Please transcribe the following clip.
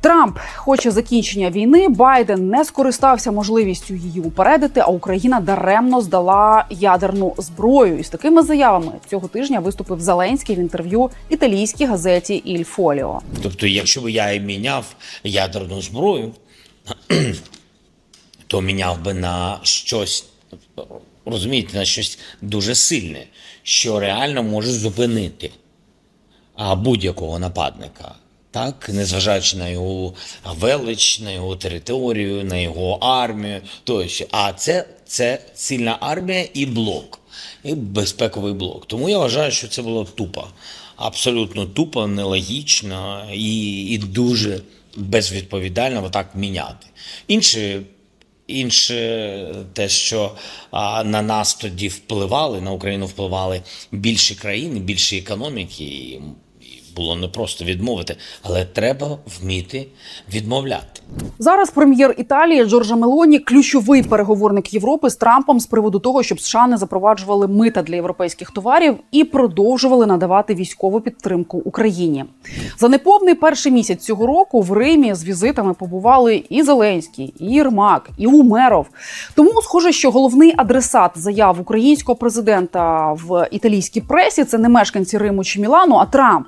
Трамп хоче закінчення війни. Байден не скористався можливістю її упередити. А Україна даремно здала ядерну зброю. І з такими заявами цього тижня виступив Зеленський в інтерв'ю італійській газеті Іль Фоліо. Тобто, якщо б я і міняв ядерну зброю, то міняв би на щось, розумієте, на щось дуже сильне, що реально може зупинити будь-якого нападника. Так, незважаючи на його велич, на його територію, на його армію, тощо. А це, це сильна армія і блок, і безпековий блок. Тому я вважаю, що це було тупо. Абсолютно тупо, нелогічно і, і дуже безвідповідально отак міняти. Інше, інше те, що а, на нас тоді впливали, на Україну впливали більші країни, більші економіки. Було не просто відмовити, але треба вміти відмовляти. Зараз прем'єр Італії Джорджа Мелоні ключовий переговорник Європи з Трампом з приводу того, щоб США не запроваджували мита для європейських товарів і продовжували надавати військову підтримку Україні. За неповний перший місяць цього року в Римі з візитами побували і Зеленський, і Єрмак, і Умеров. Тому схоже, що головний адресат заяв українського президента в італійській пресі це не мешканці Риму чи Мілану, а Трамп.